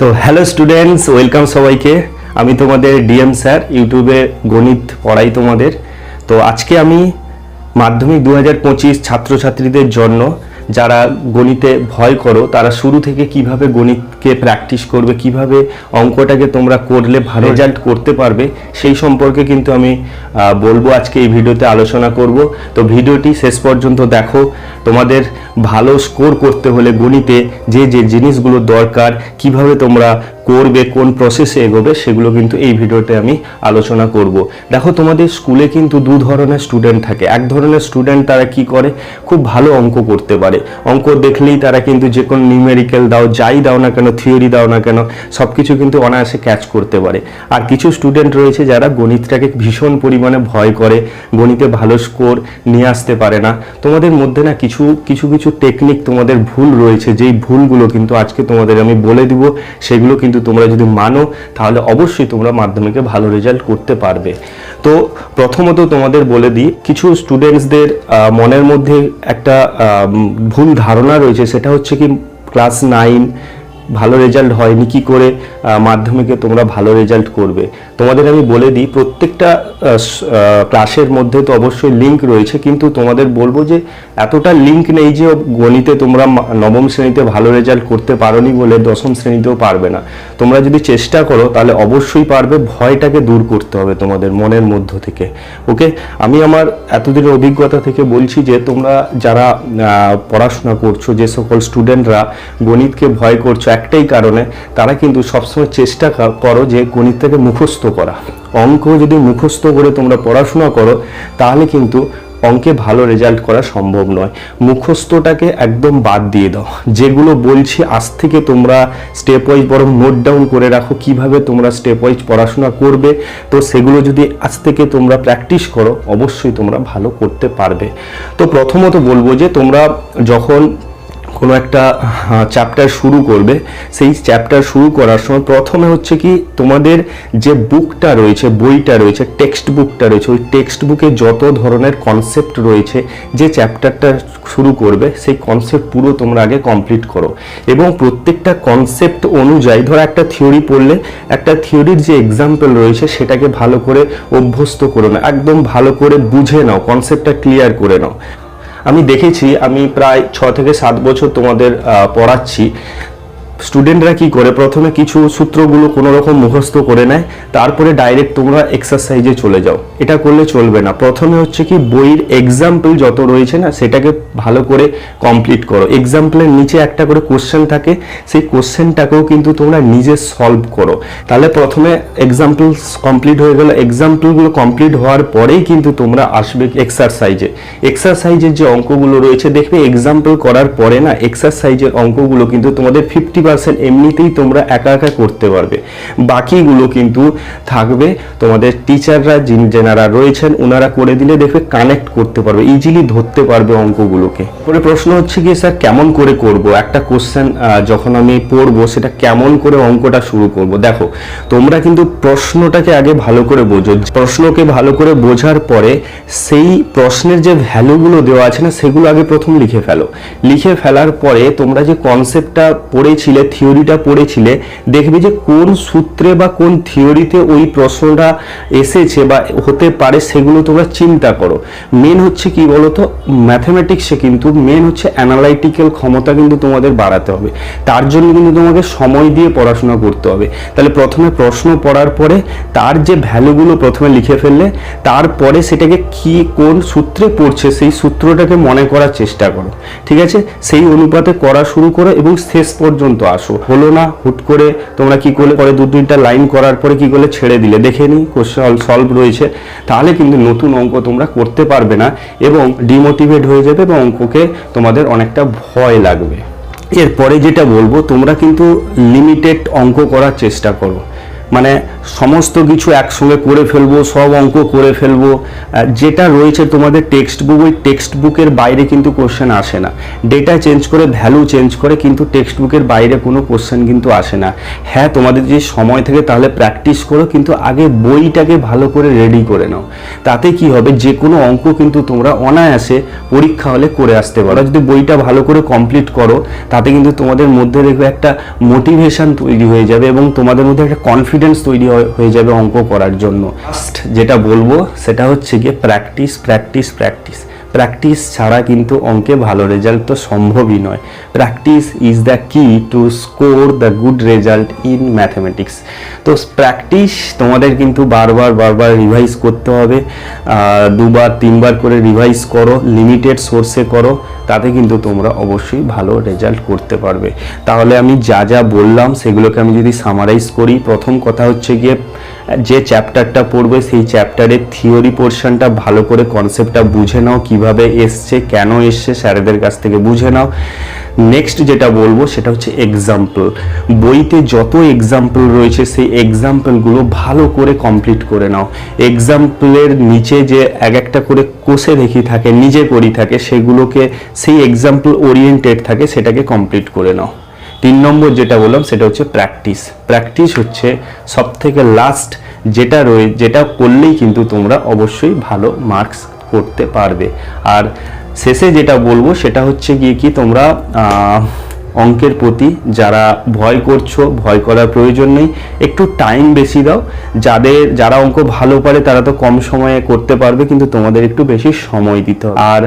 তো hello students welcome সবাইকে। আমি তোমাদের ডিএম স্যার ইউটিউবে গণিত পড়াই তোমাদের। তো আজকে আমি মাধ্যমিক দু হাজার পঁচিশ ছাত্রছাত্রীদের জন্য যারা গণিতে ভয় করো তারা শুরু থেকে কীভাবে গণিতকে প্র্যাকটিস করবে কীভাবে অঙ্কটাকে তোমরা করলে ভালো রেজাল্ট করতে পারবে সেই সম্পর্কে কিন্তু আমি বলব আজকে এই ভিডিওতে আলোচনা করব। তো ভিডিওটি শেষ পর্যন্ত দেখো। তোমাদের ভালো স্কোর করতে হলে গণিতে যে যে জিনিসগুলো দরকার কীভাবে তোমরা করবে, কোন প্রসেসে এগোবে, সেগুলো কিন্তু এই ভিডিওতে আমি আলোচনা করব। দেখো, তোমাদের স্কুলে কিন্তু দু ধরনের স্টুডেন্ট থাকে। এক ধরনের স্টুডেন্ট তারা কি করে? খুব ভালো অঙ্ক করতে পারে। অঙ্ক দেখলেই তারা কিন্তু যে কোনো নিউমেরিক্যাল দাও, যাই দাও না কেন থিওরি দাও না কেন সব কিছু কিন্তু অনায়াসে ক্যাচ করতে পারে। আর কিছু স্টুডেন্ট রয়েছে যারা গণিতটাকে ভীষণ পরিমাণে ভয় করে, গণিতে ভালো স্কোর নিয়ে আসতে পারে না। তোমাদের মধ্যে না কিছু কিছু কিছু টেকনিক তোমাদের ভুল রয়েছে। যেই ভুলগুলো কিন্তু আজকে তোমাদের আমি বলে দিব, সেগুলো কিন্তু তোমরা যদি মানো, তাহলে অবশ্যই তোমরা মাধ্যমিকে ভালো রেজাল্ট করতে পারবে। তো প্রথমত তোমাদের বলে দিই, কিছু স্টুডেন্টসদের মনের মধ্যে একটা ভুল ধারণা রয়েছে, সেটা হচ্ছে কি ক্লাস নাইন ভালো রেজাল্ট হয়নি, কি করে মাধ্যমিকে তোমরা ভালো রেজাল্ট করবে? তোমাদের আমি বলে দিই, প্রত্যেকটা ক্লাসের মধ্যে তো অবশ্যই লিঙ্ক রয়েছে, কিন্তু তোমাদের বলব যে এতটা লিঙ্ক নেই যে গণিতে তোমরা নবম শ্রেণীতে ভালো রেজাল্ট করতে পারোনি বলে দশম শ্রেণীতেও পারবে না। তোমরা যদি চেষ্টা করো, তাহলে অবশ্যই পারবে, ভয়টাকে দূর করতে হবে তোমাদের মনের মধ্য থেকে। ওকে আমি আমার এতদিনের অভিজ্ঞতা থেকে বলছি যে তোমরা যারা পড়াশোনা করছ, যে সকল স্টুডেন্টরা গণিতকে ভয় করছ একটাই কারণে তারা কিন্তু সবসময় চেষ্টা করো যে গণিতটাকে মুখস্থ করা। অঙ্ক যদি মুখস্থ করে তোমরা পড়াশোনা করো, তাহলে কিন্তু অঙ্কে ভালো রেজাল্ট করা সম্ভব নয়। মুখস্থটাকে একদম বাদ দিয়ে দাও। যেগুলো বলছি আজ থেকে তোমরা স্টেপ ওয়াইজ বরং নোট ডাউন করে রাখো কীভাবে তোমরা স্টেপ ওয়াইজ পড়াশোনা করবে। তো সেগুলো যদি আজ থেকে তোমরা প্র্যাকটিস করো, অবশ্যই তোমরা ভালো করতে পারবে। তো প্রথমত বলব যে তোমরা যখন কোনো একটা চ্যাপ্টার শুরু করবে। সেই চ্যাপ্টার শুরু করার সময় প্রথমে হচ্ছে কি, তোমাদের যে বুকটা রয়েছে, বইটা রয়েছে টেক্সট বুকটা রয়েছে, ওই টেক্সট বুকে যত ধরনের কনসেপ্ট রয়েছে, যে চ্যাপ্টারটা শুরু করবে, সেই কনসেপ্ট পুরো তোমরা আগে কমপ্লিট করো। এবং প্রত্যেকটা কনসেপ্ট অনুযায়ী, ধরো একটা থিওরি পড়লে, একটা থিওরির যে এক্সাম্পল রয়েছে, সেটাকে ভালো করে অভ্যস্ত করো না একদম ভালো করে বুঝে নাও কনসেপ্টটা ক্লিয়ার করে নাও। আমি দেখেছি আমি প্রায় ছ থেকে সাত বছর তোমাদের পড়াচ্ছি। স্টুডেন্টরা কি করে? প্রথমে কিছু সূত্রগুলো কোনো রকম মুখস্থ করে নেয়, তারপরে ডাইরেক্ট তোমরা এক্সারসাইজে চলে যাও। এটা করলে চলবে না। প্রথমে হচ্ছে কি, বইয়ের এক্সাম্পল যত রয়েছে না, সেটাকে ভালো করে কমপ্লিট করো। এক্সাম্পলের নিচে একটা করে কোশ্চেন থাকে, সেই কোশ্চেনটাকেও কিন্তু তোমরা নিজে সলভ করো। তাহলে প্রথমে এক্সাম্পল কমপ্লিট হয়ে গেল। এক্সাম্পলগুলো কমপ্লিট হওয়ার পরেই কিন্তু তোমরা আসবে এক্সারসাইজে এক্সারসাইজের যে অঙ্কগুলো রয়েছে, দেখবে এক্সাম্পল করার পরে না এক্সারসাইজের অঙ্কগুলো কিন্তু তোমাদের ফিফটি পার্সেন্ট এমনিতেই তোমরা একা একা করতে পারবে। বাকিগুলো কিন্তু থাকবে তোমাদের টিচাররা যিনি, যেনারা রয়েছেন ওনারা করে দিলে দেখবে কানেক্ট করতে পারবে ইজিলি ধরতে পারবে অঙ্কগুলোকে। পরে প্রশ্ন হচ্ছে কি স্যার, কেমন করে করব? একটা কোশ্চেন যখন আমি পড়ব, সেটা কেমন করে অঙ্কটা শুরু করব? দেখো, তোমরা কিন্তু প্রশ্নটাকে আগে ভালো করে বোঝো। প্রশ্নকে ভালো করে বোঝার পরে সেই প্রশ্নের যে ভ্যালুগুলো দেওয়া আছে না, সেগুলো আগে প্রথম লিখে ফেলো। লিখে ফেলার পরে তোমরা যে কনসেপ্টটা পড়েছিলে থিওরিটা পড়েছিলে, দেখবে যে কোন সূত্রে বা কোন থিওরিতে ওই প্রশ্নটা এসেছে বা হতে পারে সেগুলো তোমরা চিন্তা করো। মেন হচ্ছে কি বলতো? ম্যাথমেটিক্সে কিন্তু মেন হচ্ছে অ্যানালাইটিক্যাল ক্ষমতা কিন্তু তোমাদের বাড়াতে হবে। তার জন্য কিন্তু তোমাকে সময় দিয়ে পড়াশোনা করতে হবে। তাহলে প্রথমে প্রশ্ন পড়ার পরে তার যে ভ্যালুগুলো প্রথমে লিখে ফেললে, তারপরে সেটাকে কি কোন সূত্রে পড়ছে সেই সূত্রটাকে মনে করার চেষ্টা করো। ঠিক আছে? সেই অনুপাতে করা শুরু করো এবং শেষ পর্যন্ত আসো। হলো না, হুট করে তোমরা কি করলে? পরে দু তিনটা লাইন করার পরে কি করলে? ছেড়ে দিলে। দেখে নি কোশ্চেন সলভ রয়েছে। তাহলে কিন্তু নতুন অঙ্ক তোমরা করতে পারবে না এবং ডিমোটিভেট হয়ে যাবে এবং অঙ্ককে তোমাদের অনেকটা ভয় লাগবে। এরপরে যেটা বলব, তোমরা কিন্তু লিমিটেড অঙ্ক করার চেষ্টা করো। মানে সমস্ত কিছু একসঙ্গে করে ফেলব, সব অঙ্ক করে ফেলব। যেটা রয়েছে তোমাদের টেক্সট বুক ওই টেক্সট বুকের বাইরে কিন্তু কোশ্চেন আসে না। ডেটা চেঞ্জ করে ভ্যালু চেঞ্জ করে কিন্তু টেক্সট বুকের বাইরে কোনো কোশ্চেন কিন্তু আসে না। হ্যাঁ তোমাদের যে সময় থেকে তাহলে প্র্যাকটিস করো, কিন্তু আগে বইটাকে ভালো করে রেডি করে নাও। তাতে কি হবে? যে কোনো অঙ্ক কিন্তু তোমরা অনায়াসে পরীক্ষা হলে করে আসতে পারো। যদি বইটা ভালো করে কমপ্লিট করো, তাতে কিন্তু তোমাদের মধ্যে দেখবে একটা মোটিভেশন তৈরি হয়ে যাবে এবং তোমাদের মধ্যে একটা কনফিডেন্স তৈরি হয়ে- যাবে অঙ্ক করার জন্য। ফার্স্ট যেটা বলব, সেটা হচ্ছে গিয়ে প্র্যাকটিস প্র্যাকটিস প্র্যাকটিস প্র্যাকটিস ছাড়া কিন্তু অঙ্কে ভালো রেজাল্ট তো সম্ভবই নয়। Practice is the key to score the good result in mathematics তো প্র্যাকটিস তোমাদের কিন্তু বারবার বারবার রিভাইজ করতে হবে। দুবার, তিনবার করে রিভাইজ করো লিমিটেড সোর্সে করো। তাতে কিন্তু তোমরা অবশ্যই ভালো রেজাল্ট করতে পারবে। তাহলে আমি যা যা বললাম সেগুলোকে আমি যদি সামারাইজ করি, প্রথম কথা হচ্ছে গিয়ে, যে চ্যাপ্টারটা পড়বে সেই চ্যাপ্টারের থিওরি পোর্শনটা ভালো করে কনসেপ্টটা বুঝে নাও, কীভাবে এসছে, কেন এসছে, স্যারেদের কাছ থেকে বুঝে নাও। নেক্সট যেটা বলব সেটা হচ্ছে এক্সাম্পল বইতে যত এক্সাম্পল রয়েছে, সেই এক্সাম্পলগুলো ভালো করে কমপ্লিট করে নাও। এক্সাম্পলের নিচে যে এক একটা করে কোষে দেখি থাকে, নিজে করি থাকে, সেগুলোকে, সেই এক্সাম্পল ওরিয়েন্টেড থাকে, সেটাকে কমপ্লিট করে নাও। তিন নম্বর যেটা বললাম, সেটা হচ্ছে প্র্যাকটিস প্র্যাকটিস হচ্ছে সব থেকে লাস্ট যেটা রয়ে, যেটা করলেই কিন্তু তোমরা অবশ্যই ভালো মার্কস করতে পারবে। আর শেষে যেটা বলব, সেটা হচ্ছে গিয়ে কি তোমরা অঙ্কের প্রতি যারা ভয় করছ, ভয় করার প্রয়োজন নেই, একটু টাইম বেশি দাও। যাদের, যারা অঙ্ক ভালো পারে, তারা তো কম সময়ে করতে পারবে, কিন্তু তোমাদের একটু বেশি সময় দিতে হবে। আর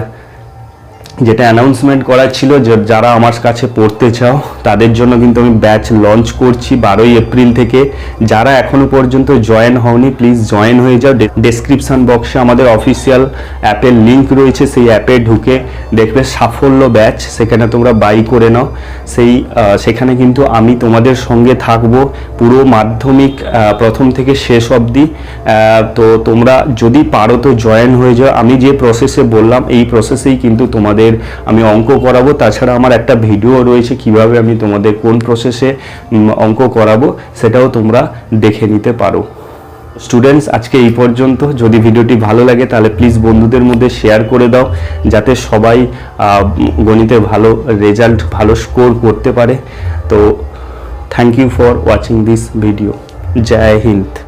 যেটা অ্যানাউন্সমেন্ট করা ছিল যারা আমার কাছে পড়তে চাও, তাদের জন্য কিন্তু আমি ব্যাচ লঞ্চ করছি বারোই এপ্রিল থেকে। যারা এখনও পর্যন্ত জয়েন হওনি প্লিজ জয়েন হয়ে যাও। ডেসক্রিপশন বক্সে আমাদের অফিসিয়াল অ্যাপের লিংক রয়েছে, সেই অ্যাপে ঢুকে দেখবে সাফল্য ব্যাচ সেখানে তোমরা বাই করে নাও। সেই সেখানে কিন্তু আমি তোমাদের সঙ্গে থাকব পুরো মাধ্যমিক প্রথম থেকে শেষ অবধি। তো তোমরা যদি পারো তো জয়েন হয়ে যাও। আমি যে প্রসেসে বললাম, এই প্রসেসেই কিন্তু তোমাদের আমি অঙ্ক করাবো। তাছাড়া আমার একটা ভিডিও রয়েছে কীভাবে আমি তোমাদের কোন প্রসেসে অঙ্ক করাবো, সেটাও তোমরা দেখে নিতে পারো। স্টুডেন্টস আজকে এই পর্যন্ত। যদি ভিডিওটি ভালো লাগে, তাহলে প্লিজ বন্ধুদের মধ্যে শেয়ার করে দাও, যাতে সবাই গণিতে ভালো রেজাল্ট ভালো স্কোর করতে পারে। তো thank you for watching this video Jai Hind.